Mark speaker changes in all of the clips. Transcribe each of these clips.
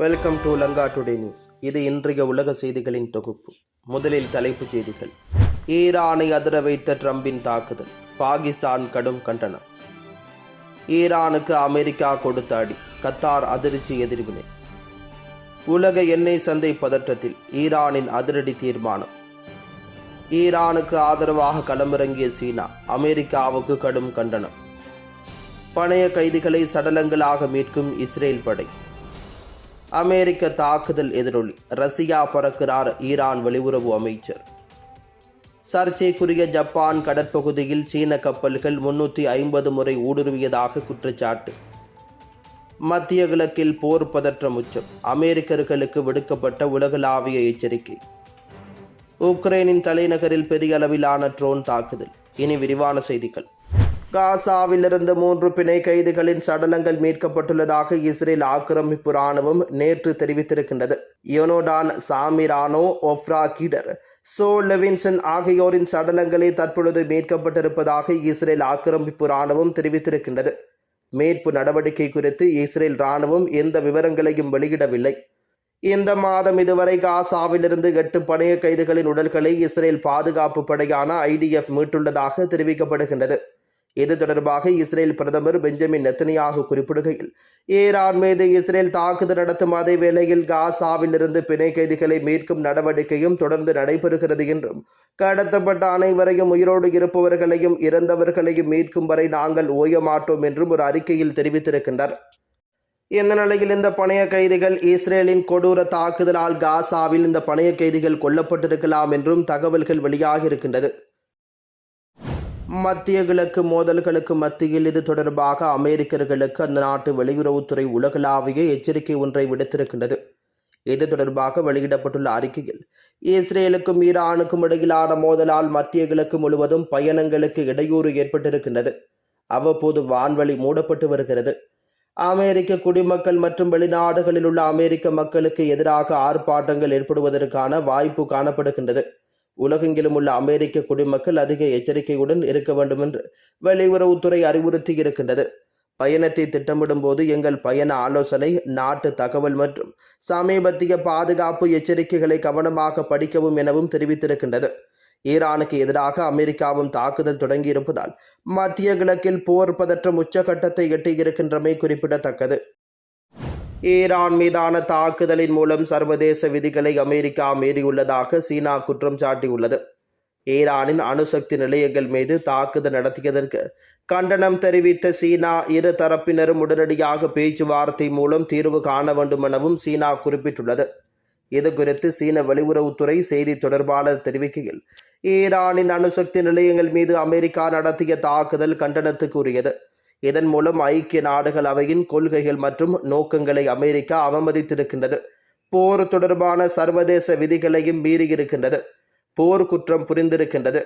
Speaker 1: Welcome to Lanka today news இது இன்றைய உலக செய்திகளின் தொகுப்பு. முதலில் தலைப்புச் செய்திகள். ஈரானை அதிர வைத்த ட்ரம்பின் தாக்குதல். பாகிஸ்தான் கடும் கண்டனம். ஈரானுக்கு அமெரிக்கா கொடுத்த அடி. கத்தார் அதிர்ச்சி எதிர்வினை. உலக எண்ணெய் சந்தை பதற்றத்தில் ஈரானின் அதிரடி தீர்மானம். ஈரானுக்கு ஆதரவாக களமிறங்கிய சீனா அமெரிக்காவுக்கு கடும் கண்டனம். பணைய கைதிகளை சடலங்களாக மீட்கும் இஸ்ரேல் படை. அமெரிக்க தாக்குதல் எதிரொலி. ரஷ்யா பறக்கிறார் ஈரான் வெளியுறவு அமைச்சர். சர்ச்சைக்குரிய ஜப்பான் கடற்பகுதியில் சீன கப்பல்கள் முன்னூற்றி ஐம்பது முறை ஊடுருவியதாக குற்றச்சாட்டு. மத்திய கிழக்கில் போர் பதற்றம் உச்சம். அமெரிக்கர்களுக்கு விடுக்கப்பட்ட உலகளாவிய எச்சரிக்கை. உக்ரைனின் தலைநகரில் பெரிய அளவிலான ட்ரோன் தாக்குதல். இனி விரிவான செய்திகள். காசாவிலிருந்து மூன்று பிணை கைதிகளின் சடலங்கள் மீட்கப்பட்டுள்ளதாக இஸ்ரேல் ஆக்கிரமிப்பு ராணுவம் நேற்று தெரிவித்திருக்கின்றது. யோனோடான் சாமிரானோ ஒஃப்ரா கீடர் சோ லெவின்சன் ஆகியோரின் சடலங்களே தற்பொழுது மீட்கப்பட்டிருப்பதாக இஸ்ரேல் ஆக்கிரமிப்பு ராணுவம் தெரிவித்திருக்கின்றது. மீட்பு நடவடிக்கை குறித்து இஸ்ரேல் ராணுவம் எந்த விவரங்களையும் வெளியிடவில்லை. இந்த மாதம் இதுவரை காசாவிலிருந்து எட்டு பணைய கைதிகளின் உடல்களை இஸ்ரேல் பாதுகாப்பு படையான ஐடிஎஃப் மீட்டுள்ளதாக தெரிவிக்கப்படுகின்றது. இது தொடர்பாக இஸ்ரேல் பிரதமர் பெஞ்சமின் நெத்தனியாக குறிப்பிடுகையில் ஈரான் மீது இஸ்ரேல் தாக்குதல் நடத்தும் அதே வேளையில் காசாவிலிருந்து பிணை கைதிகளை மீட்கும் நடவடிக்கையும் தொடர்ந்து நடைபெறுகிறது என்றும் கடத்தப்பட்ட அனைவரையும் உயிரோடு இருப்பவர்களையும் இறந்தவர்களையும் மீட்கும் வரை நாங்கள் ஓய மாட்டோம் என்றும் ஒரு அறிக்கையில் தெரிவித்திருக்கின்றார் இந்த நிலையில் இந்த பணைய கைதிகள் இஸ்ரேலின் கொடூர தாக்குதலால் காசாவில் இந்த பணைய கைதிகள் கொல்லப்பட்டிருக்கலாம் என்றும் தகவல்கள் வெளியாகி இருக்கின்றது மத்திய கிழக்கு மோதல்களுக்கு மத்தியில் இது தொடர்பாக அமெரிக்கர்களுக்கு அந்த நாட்டு வெளியுறவுத்துறை உலகளாவிய எச்சரிக்கை ஒன்றை விடுத்திருக்கின்றது. இது தொடர்பாக வெளியிடப்பட்டுள்ள அறிக்கையில் இஸ்ரேலுக்கும் ஈரானுக்கும் இடையிலான மோதலால் மத்திய கிழக்கு முழுவதும் பயணங்களுக்கு இடையூறு ஏற்பட்டிருக்கின்றது. அவ்வப்போது வான்வழி மூடப்பட்டு வருகிறது. அமெரிக்க குடிமக்கள் மற்றும் வெளிநாடுகளில் உள்ள அமெரிக்க மக்களுக்கு எதிராக ஆர்ப்பாட்டங்கள் ஏற்படுவதற்கான வாய்ப்பு காணப்படுகின்றது. உலகெங்கிலும் உள்ள அமெரிக்க குடிமக்கள் அதிக எச்சரிக்கையுடன் இருக்க வேண்டும் என்று வெளியுறவுத்துறை அறிவுறுத்தி இருக்கின்றது. பயணத்தை திட்டமிடும் போது எங்கள் பயண ஆலோசனை நாட்டு தகவல் மற்றும் சமீபத்திய பாதுகாப்பு எச்சரிக்கைகளை கவனமாக படிக்கவும் எனவும் தெரிவித்திருக்கின்றது. ஈரானுக்கு எதிராக அமெரிக்காவும் தாக்குதல் தொடங்கியிருப்பதால் மத்திய கிழக்கில் போர் பதற்றம் உச்சகட்டத்தை எட்டியிருக்கின்றமை குறிப்பிடத்தக்கது. ஈரான் மீதான தாக்குதலின் மூலம் சர்வதேச விதிகளை அமெரிக்கா மீறியுள்ளதாக சீனா குற்றம் சாட்டியுள்ளது. ஈரானின் அணுசக்தி நிலையங்கள் மீது தாக்குதல் நடத்தியதற்கு கண்டனம் தெரிவித்த சீனா இரு தரப்பினரும் உடனடியாக பேச்சுவார்த்தை மூலம் தீர்வு காண வேண்டும் எனவும் சீனா குறிப்பிட்டுள்ளது. இது குறித்து சீன வெளியுறவுத்துறை செய்தி தொடர்பாளர் தெரிவிக்கையில் ஈரானின் அணுசக்தி நிலையங்கள் மீது அமெரிக்கா நடத்திய தாக்குதல் கண்டனத்துக்குரியது. இதன் மூலம் ஐக்கிய நாடுகள் அவையின் கொள்கைகள் மற்றும் நோக்கங்களை அமெரிக்கா அவமதித்திருக்கின்றது. போர் தொடர்பான சர்வதேச விதிகளையும் மீறியிருக்கின்றது. போர் குற்றம் புரிந்திருக்கின்றது.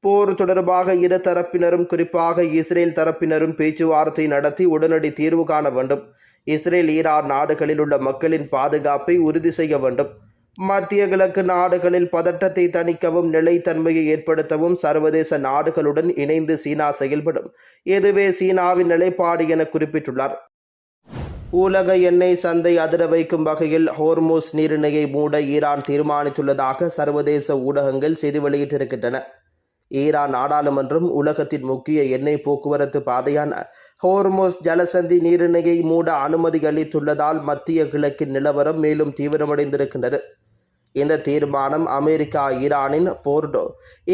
Speaker 1: போர் தொடர்பாக இரு தரப்பினரும் குறிப்பாக இஸ்ரேல் தரப்பினரும் பேச்சுவார்த்தை நடத்தி உடனடி தீர்வு காண வேண்டும். இஸ்ரேல் ஈரான் நாடுகளில் உள்ள மக்களின் பாதுகாப்பை உறுதி செய்ய வேண்டும். மத்திய கிழக்கு நாடுகளில் பதட்டத்தை தணிக்கவும் நிலைத்தன்மையை ஏற்படுத்தவும் சர்வதேச நாடுகளுடன் இணைந்து சீனா செயல்படும். இதுவே சீனாவின் நிலைப்பாடு என குறிப்பிட்டுள்ளார். உலக எண்ணெய் சந்தை அதிர வைக்கும் வகையில் ஹோர்மோஸ் நீரிணையை மூட ஈரான் தீர்மானித்துள்ளதாக சர்வதேச ஊடகங்கள் செய்தி வெளியிட்டிருக்கின்றன. ஈரான் நாடாளுமன்றம் உலகத்தின் முக்கிய எண்ணெய் போக்குவரத்து பாதையான ஹோர்மோஸ் ஜலசந்தி நீரிணையை மூட அனுமதி அளித்துள்ளதால் மத்திய கிழக்கின் நிலவரம் மேலும் தீவிரமடைந்திருக்கின்றது. இந்த தீர்மானம் அமெரிக்கா ஈரானின் ஃபோர்டோ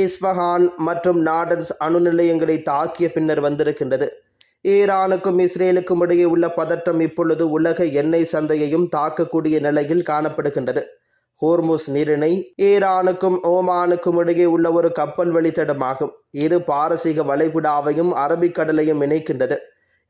Speaker 1: இஸ்பஹான் மற்றும் நாடன்ஸ் அணு நிலையங்களை தாக்கிய பின்னர் வந்திருக்கின்றது. ஈரானுக்கும் இஸ்ரேலுக்கும் இடையே உள்ள பதற்றம் இப்பொழுது உலக எண்ணெய் சந்தையையும் தாக்கக்கூடிய நிலையில் காணப்படுகின்றது. ஹோர்முஸ் நீரிணை ஈரானுக்கும் ஓமானுக்கும் இடையே உள்ள ஒரு கப்பல் வழித்தடமாகும். இது பாரசீக வளைகுடாவையும் அரபிக்கடலையும் இணைக்கின்றது.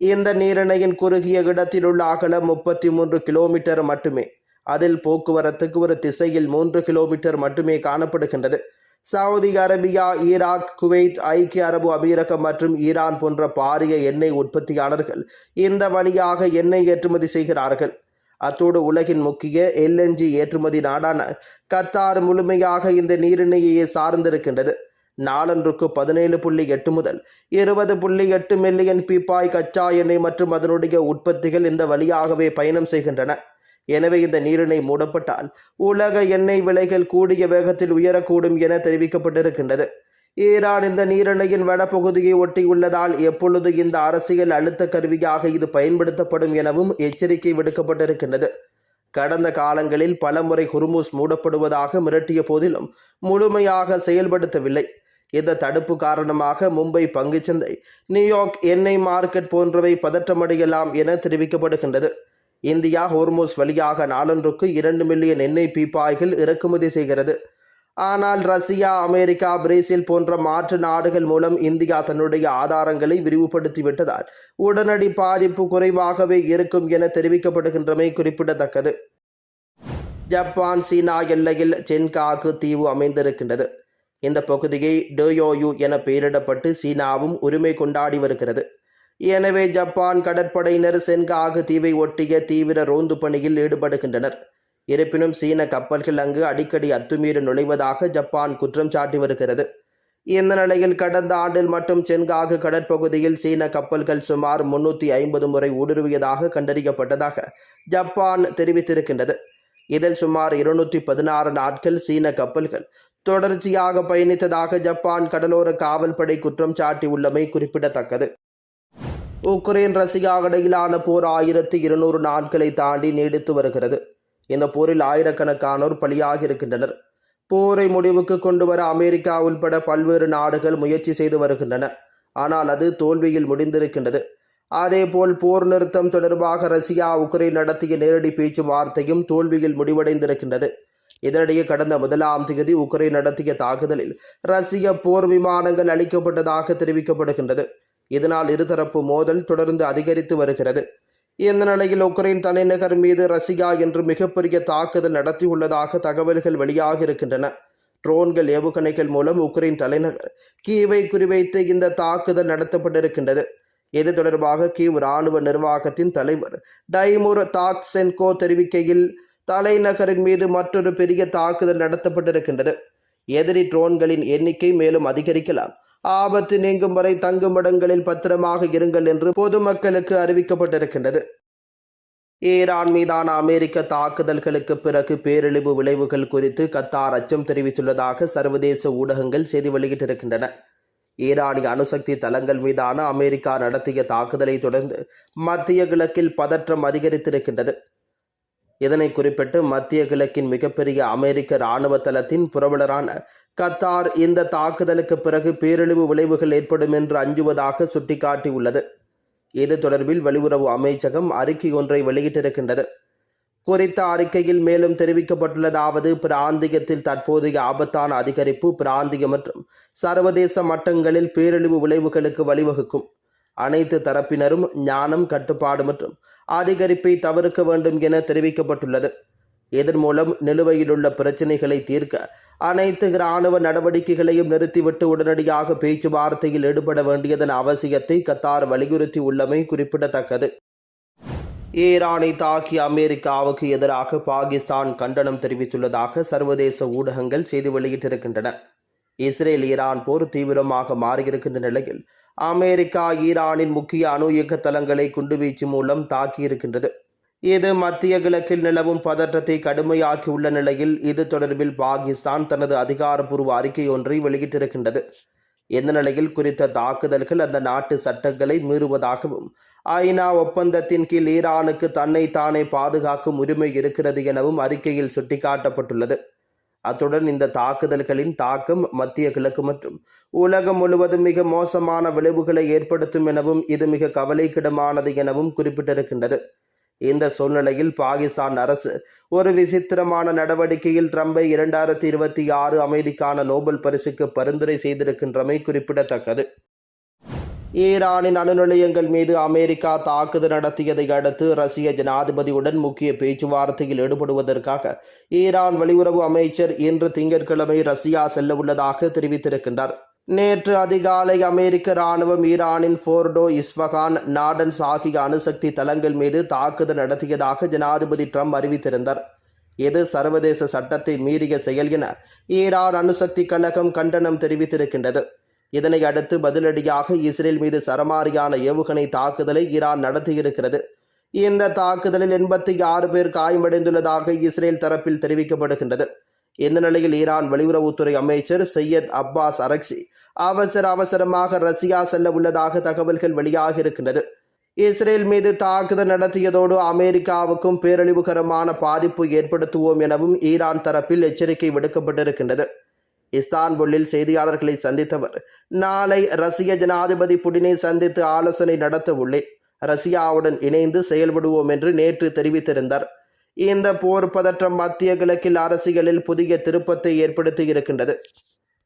Speaker 1: இந்த நீரிணையின் குறுகிய இடத்தில் உள்ள அகலம் முப்பத்தி மூன்று கிலோமீட்டர் மட்டுமே. அதில் போக்குவரத்துக்கு ஒரு திசையில் மூன்று கிலோமீட்டர் மட்டுமே காணப்படுகின்றது. சவுதி அரேபியா ஈராக் குவைத் ஐக்கிய அரபு அமீரகம் மற்றும் ஈரான் போன்ற பாரிய எண்ணெய் உற்பத்தியாளர்கள் இந்த வழியாக எண்ணெய் ஏற்றுமதி செய்கிறார்கள். அத்தோடு உலகின் முக்கிய எல்என்ஜி ஏற்றுமதி நாடான கத்தார் முழுமையாக இந்த நீரிணையை சார்ந்திருக்கின்றது. நாளன்றுக்கு பதினேழு புள்ளி எட்டு முதல் இருபது புள்ளி எட்டு மில்லியன் பீப்பாய் கச்சா எண்ணெய் மற்றும் அதனுடைய உற்பத்திகள் இந்த வழியாகவே பயணம் செய்கின்றன. எனவே இந்த நீரிணை மூடப்பட்டால் உலக எண்ணெய் விலைகள் கூடிய வேகத்தில் உயரக்கூடும் என தெரிவிக்கப்பட்டிருக்கின்றது. ஈரான் இந்த நீரிணையின் வடபகுதியை ஒட்டியுள்ளதால் எப்பொழுது இந்த அரசியல் அழுத்த கருவியாக இது பயன்படுத்தப்படும் எனவும் எச்சரிக்கை விடுக்கப்பட்டிருக்கின்றது. கடந்த காலங்களில் பலமுறை ஹுர்முஸ் மூடப்படுவதாக மிரட்டிய போதிலும் முழுமையாக செயல்படுத்தவில்லை. இந்த தடுப்பு காரணமாக மும்பை பங்குச்சந்தை நியூயார்க் எண்ணெய் மார்க்கெட் போன்றவை பதற்றமடையலாம் என தெரிவிக்கப்படுகின்றது. இந்தியா ஹோர்மோஸ் வழியாக நாளொன்றுக்கு இரண்டு மில்லியன் எண்ணெய் பீப்பாய்கள் இறக்குமதி செய்கிறது. ஆனால் ரஷ்யா அமெரிக்கா பிரேசில் போன்ற மாற்று நாடுகள் மூலம் இந்தியா தன்னுடைய ஆதாரங்களை விரிவுபடுத்தி விட்டதால் உடனடி பாதிப்பு குறைவாகவே இருக்கும் என தெரிவிக்கப்படுகின்றமை குறிப்பிடத்தக்கது. ஜப்பான் சீனா எல்லையில் சென்காக்கு தீவு அமைந்திருக்கின்றது. இந்த பகுதியை டோயோயு என பெயரிடப்பட்டு சீனாவும் உரிமை கொண்டாடி வருகிறது. எனவே ஜப்பான் கடற்படையினர் சென்காகு தீவை ஒட்டிய தீவிர ரோந்து பணியில் ஈடுபடுகின்றனர். இருப்பினும் சீன கப்பல்கள் அங்கு அடிக்கடி அத்துமீறி நுழைவதாக ஜப்பான் குற்றம் சாட்டி வருகிறது. இந்த நிலையில் கடந்த ஆண்டில் மட்டும் சென்காகு கடற்பகுதியில் சீன கப்பல்கள் சுமார் முன்னூற்றி ஐம்பது முறை ஊடுருவியதாக கண்டறியப்பட்டதாக ஜப்பான் தெரிவித்திருக்கின்றது. இதில் சுமார் இருநூற்றி பதினாறு நாட்கள் சீன கப்பல்கள் தொடர்ச்சியாக பயணித்ததாக ஜப்பான் கடலோர காவல்படை குற்றம் சாட்டியுள்ளமை குறிப்பிடத்தக்கது. உக்ரைன் ரஷ்யா இடையிலான போர் ஆயிரத்தி இருநூறு நாட்களை தாண்டி நீடித்து வருகிறது. இந்த போரில் ஆயிரக்கணக்கானோர் பலியாகி இருக்கின்றனர். போரை முடிவுக்கு கொண்டு வர அமெரிக்கா உள்பட பல்வேறு நாடுகள் முயற்சி செய்து வருகின்றன. ஆனால் அது தோல்வியில் முடிந்திருக்கின்றது. அதேபோல் போர் நிறுத்தம் தொடர்பாக ரஷ்யா உக்ரைன் நடத்திய நேரடி பேச்சுவார்த்தையும் தோல்வியில் முடிவடைந்திருக்கின்றது. இதனிடையே கடந்த முதலாம் தேதி உக்ரைன் நடத்திய தாக்குதலில் ரஷ்ய போர் விமானங்கள் அளிக்கப்பட்டதாக தெரிவிக்கப்படுகின்றது. இதனால் இருதரப்பு மோதல் தொடர்ந்து அதிகரித்து வருகிறது. இந்த நிலையில் உக்ரைன் தலைநகர் மீது ரஷ்யா என்று மிகப்பெரிய தாக்குதல் நடத்தியுள்ளதாக தகவல்கள் வெளியாக இருக்கின்றன. ட்ரோன்கள் ஏவுகணைகள் மூலம் உக்ரைன் தலைநகர் கீவை குறிவைத்து இந்த தாக்குதல் நடத்தப்பட்டிருக்கின்றது. இது தொடர்பாக கீவ் இராணுவ நிர்வாகத்தின் தலைவர் டைமுர் தாக்சென்கோ தெரிவிக்கையில் தலைநகரின் மீது மற்றொரு பெரிய தாக்குதல் நடத்தப்பட்டிருக்கின்றது. எதிரி ட்ரோன்களின் எண்ணிக்கை மேலும் அதிகரிக்கலாம். ஆபத்து நீங்கும் வரை தங்கும் இடங்களில் பத்திரமாக இருங்கள் என்று பொதுமக்களுக்கு அறிவிக்கப்பட்டிருக்கின்றது. ஈரான் மீதான அமெரிக்க தாக்குதல்களுக்கு பிறகு பேரழிவு விளைவுகள் குறித்து கத்தார் அச்சம் தெரிவித்துள்ளதாக சர்வதேச ஊடகங்கள் செய்தி வெளியிட்டிருக்கின்றன. ஈரானிய அணுசக்தி தளங்கள் மீதான அமெரிக்கா நடத்திய தாக்குதலை தொடர்ந்து மத்திய கிழக்கில் பதற்றம் அதிகரித்திருக்கின்றது. இதனை குறிப்பிட்டு மத்திய கிழக்கின் மிகப்பெரிய அமெரிக்க இராணுவ தளத்தின் புரவலரான கத்தார் இந்த தாக்குதலுக்கு பிறகு பேரழிவு விளைவுகள் ஏற்படும் என்று அஞ்சுவதாக சுட்டிக்காட்டியுள்ளது. இது தொடர்பில் வெளியுறவு அமைச்சகம் அறிக்கை ஒன்றை வெளியிட்டிருக்கின்றது. குறித்த அறிக்கையில் மேலும் தெரிவிக்கப்பட்டுள்ளதாவது பிராந்தியத்தில் தற்போதைய ஆபத்தான அதிகரிப்பு பிராந்திய மற்றும் சர்வதேச மட்டங்களில் பேரழிவு விளைவுகளுக்கு வழிவகுக்கும். அனைத்து தரப்பினரும் ஞானம் கட்டுப்பாடு மற்றும் அதிகரிப்பை தவிர்க்க வேண்டும் என தெரிவிக்கப்பட்டுள்ளது. இதன் மூலம் நிலுவையிலுள்ள பிரச்சினைகளை தீர்க்க அனைத்து இராணுவ நடவடிக்கைகளையும் நிறுத்திவிட்டு உடனடியாக பேச்சுவார்த்தையில் ஈடுபட வேண்டியதன் அவசியத்தை கத்தார் வலியுறுத்தி உள்ளமை குறிப்பிடத்தக்கது. ஈரானை தாக்கி அமெரிக்காவுக்கு எதிராக பாகிஸ்தான் கண்டனம் தெரிவித்துள்ளதாக சர்வதேச ஊடகங்கள் செய்தி வெளியிட்டிருக்கின்றன. இஸ்ரேல் ஈரான் போர் தீவிரமாக மாறியிருக்கின்ற நிலையில் அமெரிக்கா ஈரானின் முக்கிய அணு இயக்க தளங்களை குண்டுவீச்சு மூலம் தாக்கியிருக்கின்றது. இது மத்திய கிழக்கில் நிலவும் பதற்றத்தை கடுமையாக்கியுள்ள நிலையில் இது தொடர்பில் பாகிஸ்தான் தனது அதிகாரப்பூர்வ அறிக்கை ஒன்றை வெளியிட்டிருக்கின்றது. இந்த நிலையில் குறித்த தாக்குதல்கள் அந்த நாட்டு சட்டங்களை மீறுவதாகவும் ஐநா ஒப்பந்தத்தின் கீழ் ஈரானுக்கு தன்னை தானே பாதுகாக்கும் உரிமை இருக்கிறது எனவும் அறிக்கையில் சுட்டிக்காட்டப்பட்டுள்ளது. அத்துடன் இந்த தாக்குதல்களின் தாக்கம் மத்திய கிழக்கு மற்றும் உலகம் முழுவதும் மிக மோசமான விளைவுகளை ஏற்படுத்தும் எனவும் இது மிக கவலைக்கிடமானது எனவும் குறிப்பிட்டிருக்கின்றது. இந்த சூழ்நிலையில் பாகிஸ்தான் அரசு ஒரு விசித்திரமான நடவடிக்கையில் ட்ரம்பை இரண்டாயிரத்தி இருபத்தி ஆறு அமைதிக்கான நோபல் பரிசுக்கு பரிந்துரை செய்திருக்கின்றமை குறிப்பிடத்தக்கது. ஈரானின் அணு நிலையங்கள் மீது அமெரிக்கா தாக்குதல் நடத்தியதை அடுத்து ரஷ்ய ஜனாதிபதியுடன் முக்கிய பேச்சுவார்த்தையில் ஈடுபடுவதற்காக ஈரான் வெளியுறவு அமைச்சர் இன்று திங்கட்கிழமை ரஷ்யா செல்லவுள்ளதாக தெரிவித்திருக்கின்றார். நேற்று அதிகாலை அமெரிக்க ராணுவம் ஈரானின் ஃபோர்டோ இஸ்வகான் நாடன்ஸ் ஆகிய அணுசக்தி தளங்கள் மீது தாக்குதல் நடத்தியதாக ஜனாதிபதி ட்ரம்ப் அறிவித்திருந்தார். இது சர்வதேச சட்டத்தை மீறிய செயல் என ஈரான் அணுசக்தி கழகம் கண்டனம் தெரிவித்திருக்கின்றது. இதனை அடுத்து பதிலடியாக இஸ்ரேல் மீது சரமாரியான ஏவுகணை தாக்குதலை ஈரான் நடத்தியிருக்கிறது. இந்த தாக்குதலில் எண்பத்தி ஆறு பேர் காயமடைந்துள்ளதாக இஸ்ரேல் தரப்பில் தெரிவிக்கப்படுகின்றது. இந்த நிலையில் ஈரான் வெளியுறவுத்துறை அமைச்சர் சையத் அப்பாஸ் அரக்சி அவசர அவசரமாக ரஷ்யா செல்ல உள்ளதாக தகவல்கள் வெளியாக இருக்கின்றது. இஸ்ரேல் மீது தாக்குதல் நடத்தியதோடு அமெரிக்காவுக்கும் பேரழிவுகரமான பாதிப்பு ஏற்படுத்துவோம் எனவும் ஈரான் தரப்பில் எச்சரிக்கை விடுக்கப்பட்டிருக்கின்றது. இஸ்தான்புல்லில் செய்தியாளர்களை சந்தித்தவர் நாளை ரஷ்ய ஜனாதிபதி புடினை சந்தித்து ஆலோசனை நடத்த உள்ளேன் ரஷ்யாவுடன் இணைந்து செயல்படுவோம் என்று நேற்று தெரிவித்திருந்தார். இந்த போர் பதற்றம் மத்திய கிழக்கில் அரசியலில் புதிய திருப்பத்தை ஏற்படுத்தி இருக்கின்றது.